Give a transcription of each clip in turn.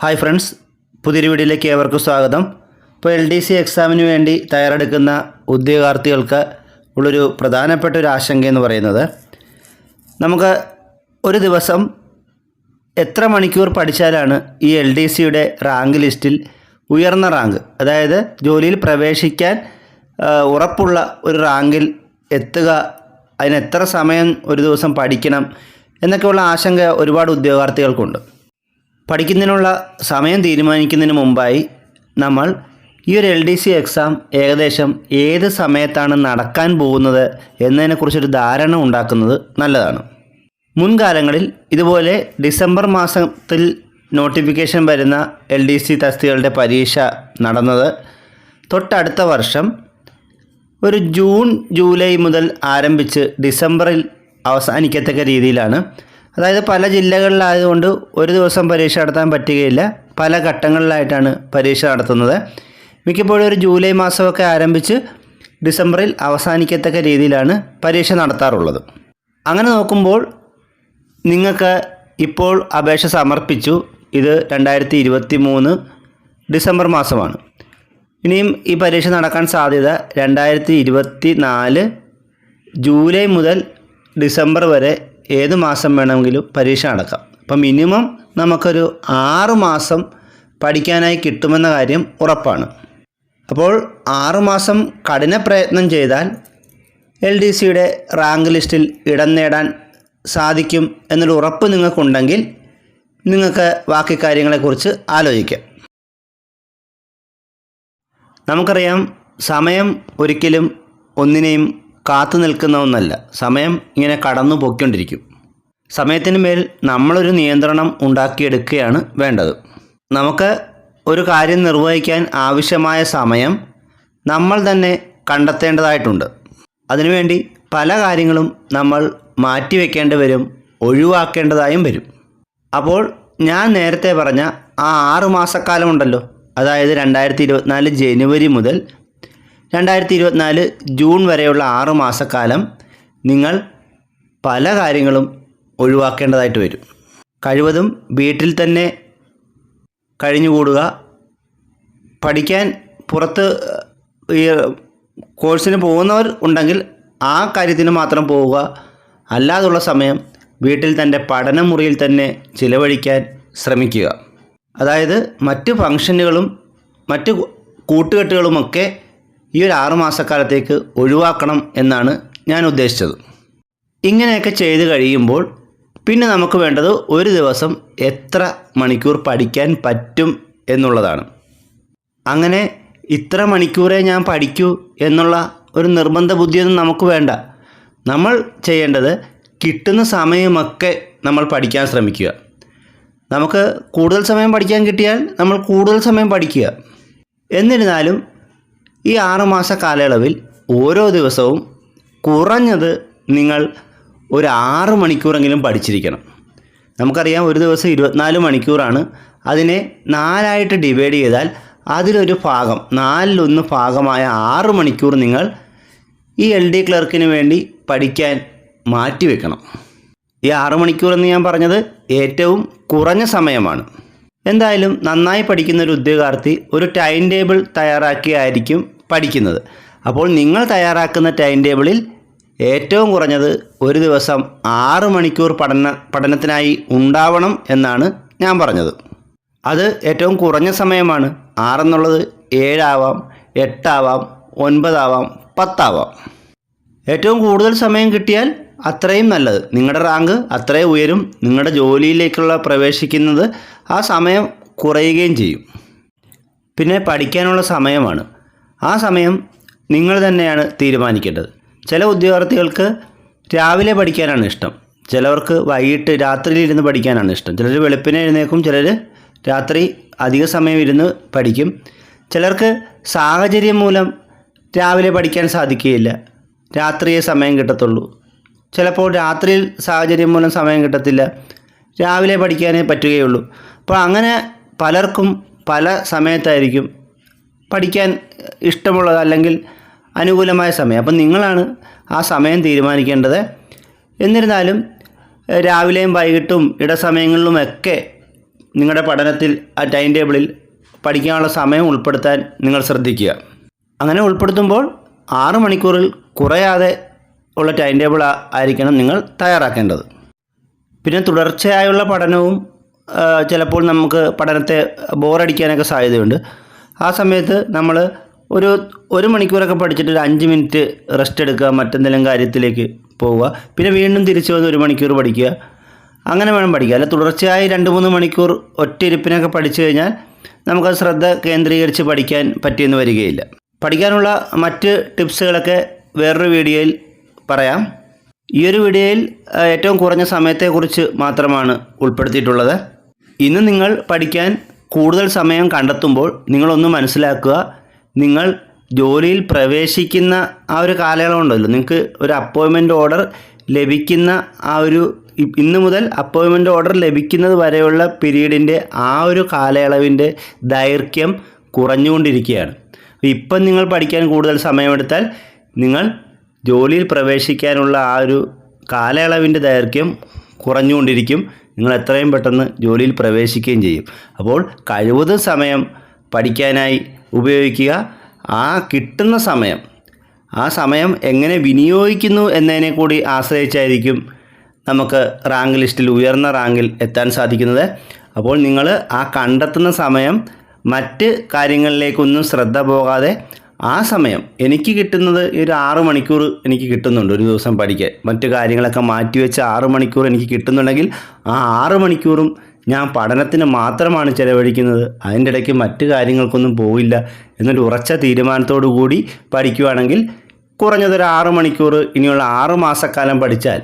Hi friends പുതിയൊരു വീഡിയോയിലേക്ക് ഏവർക്കും സ്വാഗതം. ഇപ്പോൾ എൽ ഡി സി എക്സാമിന് വേണ്ടി തയ്യാറെടുക്കുന്ന ഉദ്യോഗാർത്ഥികൾക്ക് ഉള്ളൊരു പ്രധാനപ്പെട്ട ഒരു ആശങ്ക എന്ന് പറയുന്നത് നമുക്ക് ഒരു ദിവസം എത്ര മണിക്കൂർ പഠിച്ചാലാണ് ഈ എൽ ഡി സിയുടെ റാങ്ക് ലിസ്റ്റിൽ ഉയർന്ന റാങ്ക് അതായത് ജോലിയിൽ പ്രവേശിക്കാൻ ഉറപ്പുള്ള ഒരു റാങ്കിൽ എത്തുക അതിന് എത്ര സമയം ഒരു ദിവസം പഠിക്കണം എന്നൊക്കെയുള്ള ആശങ്ക ഒരുപാട് ഉദ്യോഗാർത്ഥികൾക്കുണ്ട്. പഠിക്കുന്നതിനുള്ള സമയം തീരുമാനിക്കുന്നതിന് മുമ്പായി നമ്മൾ ഈ ഒരു എൽ ഡി സി എക്സാം ഏകദേശം ഏത് സമയത്താണ് നടക്കാൻ പോകുന്നത് എന്നതിനെക്കുറിച്ചൊരു ധാരണ ഉണ്ടാക്കുന്നത് നല്ലതാണ്. മുൻകാലങ്ങളിൽ ഇതുപോലെ ഡിസംബർ മാസത്തിൽ നോട്ടിഫിക്കേഷൻ വരുന്ന എൽ ഡി സി തസ്തികളുടെ പരീക്ഷ നടന്നത് തൊട്ടടുത്ത വർഷം ഒരു ജൂൺ ജൂലൈ മുതൽ ആരംഭിച്ച് ഡിസംബറിൽ അവസാനിക്കത്തക്ക രീതിയിലാണ്. അതായത് പല ജില്ലകളിലായതുകൊണ്ട് ഒരു ദിവസം പരീക്ഷ നടത്താൻ പറ്റുകയില്ല. പല ഘട്ടങ്ങളിലായിട്ടാണ് പരീക്ഷ നടത്തുന്നത്. മിക്കപ്പോഴും ഒരു ജൂലൈ മാസമൊക്കെ ആരംഭിച്ച് ഡിസംബറിൽ അവസാനിക്കത്തക്ക രീതിയിലാണ് പരീക്ഷ നടത്താറുള്ളത്. അങ്ങനെ നോക്കുമ്പോൾ നിങ്ങൾക്ക് ഇപ്പോൾ അപേക്ഷ സമർപ്പിച്ചു. ഇത് രണ്ടായിരത്തി ഇരുപത്തി മൂന്ന് ഡിസംബർ മാസമാണ്. ഇനിയും ഈ പരീക്ഷ നടക്കാൻ സാധ്യത രണ്ടായിരത്തി ഇരുപത്തി നാല് ജൂലൈ മുതൽ ഡിസംബർ വരെ ഏത് മാസം വേണമെങ്കിലും പരീക്ഷ നടക്കാം. അപ്പം മിനിമം നമുക്കൊരു ആറ് മാസം പഠിക്കാനായി കിട്ടുമെന്ന കാര്യം ഉറപ്പാണ്. അപ്പോൾ ആറുമാസം കഠിന പ്രയത്നം ചെയ്താൽ എൽ ഡി സിയുടെ റാങ്ക് ലിസ്റ്റിൽ ഇടം നേടാൻ സാധിക്കും എന്നൊരു ഉറപ്പ് നിങ്ങൾക്കുണ്ടെങ്കിൽ നിങ്ങൾക്ക് ബാക്കി കാര്യങ്ങളെക്കുറിച്ച് ആലോചിക്കാം. നമുക്കറിയാം സമയം ഒരിക്കലും ഒന്നിനെയും കാത്തു നിൽക്കുന്ന ഒന്നല്ല. സമയം ഇങ്ങനെ കടന്നു പോയിക്കൊണ്ടിരിക്കും. സമയത്തിന് മേൽ നമ്മളൊരു നിയന്ത്രണം ഉണ്ടാക്കിയെടുക്കുകയാണ് വേണ്ടത്. നമുക്ക് ഒരു കാര്യം നിർവഹിക്കാൻ ആവശ്യമായ സമയം നമ്മൾ തന്നെ കണ്ടെത്തേണ്ടതായിട്ടുണ്ട്. അതിനുവേണ്ടി പല കാര്യങ്ങളും നമ്മൾ മാറ്റിവെക്കേണ്ടി വരും ഒഴിവാക്കേണ്ടതായും വരും. അപ്പോൾ ഞാൻ നേരത്തെ പറഞ്ഞ ആ ആറ് മാസക്കാലമുണ്ടല്ലോ. അതായത് രണ്ടായിരത്തി ഇരുപത്തിനാല് ജനുവരി മുതൽ രണ്ടായിരത്തി ഇരുപത്തിനാല് ജൂൺ വരെയുള്ള ആറ് മാസക്കാലം നിങ്ങൾ പല കാര്യങ്ങളും ഒഴിവാക്കേണ്ടതായിട്ട് വരും. കഴിവതും വീട്ടിൽ തന്നെ കഴിഞ്ഞുകൂടുക. പഠിക്കാൻ പുറത്ത് ഈ കോഴ്സിന് പോകുന്നവർ ഉണ്ടെങ്കിൽ ആ കാര്യത്തിന് മാത്രം പോവുക. അല്ലാതുള്ള സമയം വീട്ടിൽ തന്റെ പഠനമുറിയിൽ തന്നെ ചിലവഴിക്കാൻ ശ്രമിക്കുക. അതായത് മറ്റ് ഫങ്ഷനുകളും മറ്റ് കൂട്ടുകെട്ടുകളുമൊക്കെ ഈ ഒരു ആറുമാസക്കാലത്തേക്ക് ഒഴിവാക്കണം എന്നാണ് ഞാൻ ഉദ്ദേശിച്ചത്. ഇങ്ങനെയൊക്കെ ചെയ്ത് കഴിയുമ്പോൾ പിന്നെ നമുക്ക് വേണ്ടത് ഒരു ദിവസം എത്ര മണിക്കൂർ പഠിക്കാൻ പറ്റും എന്നുള്ളതാണ്. അങ്ങനെ ഇത്ര മണിക്കൂറേ ഞാൻ പഠിക്കൂ എന്നുള്ള ഒരു നിർബന്ധ ബുദ്ധിയൊന്നും നമുക്ക് വേണ്ട. നമ്മൾ ചെയ്യേണ്ടത് കിട്ടുന്ന സമയമൊക്കെ നമ്മൾ പഠിക്കാൻ ശ്രമിക്കുക. നമുക്ക് കൂടുതൽ സമയം പഠിക്കാൻ കിട്ടിയാൽ നമ്മൾ കൂടുതൽ സമയം പഠിക്കുക. എന്നിരുന്നാലും ഈ ആറുമാസ കാലയളവിൽ ഓരോ ദിവസവും കുറഞ്ഞത് നിങ്ങൾ ഒരു ആറ് മണിക്കൂറെങ്കിലും പഠിച്ചിരിക്കണം. നമുക്കറിയാം ഒരു ദിവസം ഇരുപത്തിനാല് മണിക്കൂറാണ്. അതിനെ നാലായിട്ട് ഡിവൈഡ് ചെയ്താൽ അതിലൊരു ഭാഗം നാലിലൊന്ന് ഭാഗമായ ആറ് മണിക്കൂർ നിങ്ങൾ ഈ എൽ ഡി ക്ലർക്കിന് വേണ്ടി പഠിക്കാൻ മാറ്റിവെക്കണം ഈ ആറ് മണിക്കൂർ എന്ന് ഞാൻ പറഞ്ഞത് ഏറ്റവും കുറഞ്ഞ സമയമാണ്. എന്തായാലും നന്നായി പഠിക്കുന്ന ഒരു ഉദ്യോഗാർത്ഥി ഒരു ടൈം ടേബിൾ തയ്യാറാക്കിയായിരിക്കും പഠിക്കുന്നത്. അപ്പോൾ നിങ്ങൾ തയ്യാറാക്കുന്ന ടൈം ടേബിളിൽ ഏറ്റവും കുറഞ്ഞത് ഒരു ദിവസം ആറ് മണിക്കൂർ പഠന പഠനത്തിനായി ഉണ്ടാവണം എന്നാണ് ഞാൻ പറഞ്ഞത്. അത് ഏറ്റവും കുറഞ്ഞ സമയമാണ്. ആറെന്നുള്ളത് ഏഴാവാം എട്ടാവാം ഒൻപതാവാം പത്താവാം. ഏറ്റവും കൂടുതൽ സമയം കിട്ടിയാൽ അത്രയും നല്ലത്. നിങ്ങളുടെ റാങ്ക് അത്രയും ഉയരും. നിങ്ങളുടെ ജോലിയിലേക്കുള്ള പ്രവേശിക്കുന്നത് ആ സമയം കുറയുകയും ചെയ്യും. പിന്നെ പഠിക്കാനുള്ള സമയമാണ്. ആ സമയം നിങ്ങൾ തന്നെയാണ് തീരുമാനിക്കേണ്ടത്. ചില ഉദ്യോഗാർത്ഥികൾക്ക് രാവിലെ പഠിക്കാനാണ് ഇഷ്ടം. ചിലവർക്ക് വൈകിട്ട് രാത്രിയിൽ ഇരുന്ന് പഠിക്കാനാണ് ഇഷ്ടം. ചിലർ വെളുപ്പിനെ എഴുന്നേക്കും ചിലർ രാത്രി അധിക സമയം ഇരുന്ന് പഠിക്കും. ചിലർക്ക് സാഹചര്യം മൂലം രാവിലെ പഠിക്കാൻ സാധിക്കുകയില്ല. രാത്രിയെ സമയം കിട്ടത്തുള്ളൂ. ചിലപ്പോൾ രാത്രിയിൽ സാഹചര്യം മൂലം സമയം കിട്ടത്തില്ല. രാവിലെ പഠിക്കാനേ പറ്റുകയുള്ളൂ. അപ്പോൾ അങ്ങനെ പലർക്കും പല സമയത്തായിരിക്കും പഠിക്കാൻ ഇഷ്ടമുള്ളത് അല്ലെങ്കിൽ അനുകൂലമായ സമയം. അപ്പം നിങ്ങളാണ് ആ സമയം തീരുമാനിക്കേണ്ടത്. എന്നിരുന്നാലും രാവിലെയും വൈകിട്ടും ഇടസമയങ്ങളിലുമൊക്കെ നിങ്ങളുടെ പഠനത്തിൽ ആ ടൈം ടേബിളിൽ പഠിക്കാനുള്ള സമയം ഉൾപ്പെടുത്താൻ നിങ്ങൾ ശ്രദ്ധിക്കുക. അങ്ങനെ ഉൾപ്പെടുത്തുമ്പോൾ ആറ് മണിക്കൂറിൽ കുറയാതെ ഉള്ള ടൈം ടേബിൾ ആയിരിക്കണം നിങ്ങൾ തയ്യാറാക്കേണ്ടത്. പിന്നെ തുടർച്ചയായുള്ള പഠനവും ചിലപ്പോൾ നമുക്ക് പഠനത്തെ ബോറടിക്കാനൊക്കെ സാധ്യതയുണ്ട്. ആ സമയത്ത് നമ്മൾ ഒരു ഒരു മണിക്കൂറൊക്കെ പഠിച്ചിട്ട് ഒരു അഞ്ച് മിനിറ്റ് റെസ്റ്റ് എടുക്കുക മറ്റെന്തെങ്കിലും കാര്യത്തിലേക്ക് പോവുക. പിന്നെ വീണ്ടും തിരിച്ചു വന്ന് ഒരു മണിക്കൂർ പഠിക്കുക. അങ്ങനെ വേണം പഠിക്കുക അല്ല തുടർച്ചയായി രണ്ട് മൂന്ന് മണിക്കൂർ ഒറ്റ ഇരിപ്പിനൊക്കെ പഠിച്ചു കഴിഞ്ഞാൽ നമുക്കത് ശ്രദ്ധ കേന്ദ്രീകരിച്ച് പഠിക്കാൻ പറ്റിയെന്ന് വരികയില്ല. പഠിക്കാനുള്ള മറ്റ് ടിപ്സുകളൊക്കെ വേറൊരു വീഡിയോയിൽ പറയാം. ഈ ഒരു വീഡിയോയിൽ ഏറ്റവും കുറഞ്ഞ സമയത്തെക്കുറിച്ച് മാത്രമാണ് ഉൾപ്പെടുത്തിയിട്ടുള്ളത്. ഇന്ന് നിങ്ങൾ പഠിക്കാൻ കൂടുതൽ സമയം കണ്ടെത്തുമ്പോൾ നിങ്ങളൊന്ന് മനസ്സിലാക്കുക. നിങ്ങൾ ജോലിയിൽ പ്രവേശിക്കുന്ന ആ ഒരു കാലയളവുണ്ടല്ലോ നിങ്ങൾക്ക് ഒരു അപ്പോയിൻമെന്റ് ഓർഡർ ലഭിക്കുന്ന ആ ഒരു ഇന്ന് മുതൽ അപ്പോയിൻമെന്റ് ഓർഡർ ലഭിക്കുന്നത് വരെയുള്ള പീരീഡിന്റെ ആ ഒരു കാലയളവിന്റെ ദൈർഘ്യം കുറഞ്ഞുകൊണ്ടിരിക്കുകയാണ്. ഇപ്പം നിങ്ങൾ പഠിക്കാൻ കൂടുതൽ സമയമെടുത്താൽ നിങ്ങൾ ജോലിയിൽ പ്രവേശിക്കാനുള്ള ആ ഒരു കാലയളവിന്റെ ദൈർഘ്യം കുറഞ്ഞുകൊണ്ടിരിക്കും. നിങ്ങൾ എത്രയും പെട്ടെന്ന് ജോലിയിൽ പ്രവേശിക്കുകയും ചെയ്യും. അപ്പോൾ കഴിവതും സമയം പഠിക്കാനായി ഉപയോഗിക്കുക. ആ കിട്ടുന്ന സമയം ആ സമയം എങ്ങനെ വിനിയോഗിക്കുന്നു എന്നതിനെ കൂടി ആശ്രയിച്ചായിരിക്കും നമുക്ക് റാങ്ക് ലിസ്റ്റിൽ ഉയർന്ന റാങ്കിൽ എത്താൻ സാധിക്കുന്നത്. അപ്പോൾ നിങ്ങൾ ആ കണ്ടെത്തുന്ന സമയം മറ്റ് കാര്യങ്ങളിലേക്കൊന്നും ശ്രദ്ധ പോകാതെ ആ സമയം എനിക്ക് കിട്ടുന്നത് ഒരു ആറു മണിക്കൂർ എനിക്ക് കിട്ടുന്നുണ്ട് ഒരു ദിവസം പഠിക്കാൻ. മറ്റു കാര്യങ്ങളൊക്കെ മാറ്റിവെച്ച് ആറ് മണിക്കൂർ എനിക്ക് കിട്ടുന്നുണ്ടെങ്കിൽ ആ ആറ് മണിക്കൂറും ഞാൻ പഠനത്തിന് മാത്രമാണ് ചിലവഴിക്കുന്നത്. അതിന്റെ ഇടയ്ക്ക് മറ്റു കാര്യങ്ങൾക്കൊന്നും പോവില്ല എന്നൊരു ഉറച്ച തീരുമാനത്തോടു കൂടി പഠിക്കുകയാണെങ്കിൽ കുറഞ്ഞതൊരു ആറ് മണിക്കൂർ ഇനിയുള്ള ആറ് മാസക്കാലം പഠിച്ചാൽ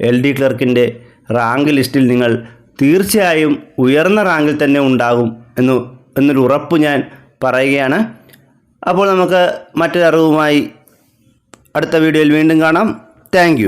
എൽ ഡി ക്ലർക്കിന്റെ റാങ്ക് ലിസ്റ്റിൽ നിങ്ങൾ തീർച്ചയായും ഉയർന്ന റാങ്കിൽ തന്നെ ഉണ്ടാകും എന്ന് എന്നൊരു ഉറപ്പ് ഞാൻ പറയുകയാണ്. അപ്പോൾ നമുക്ക് മറ്റൊരറിവുമായി അടുത്ത വീഡിയോയിൽ വീണ്ടും കാണാം. താങ്ക്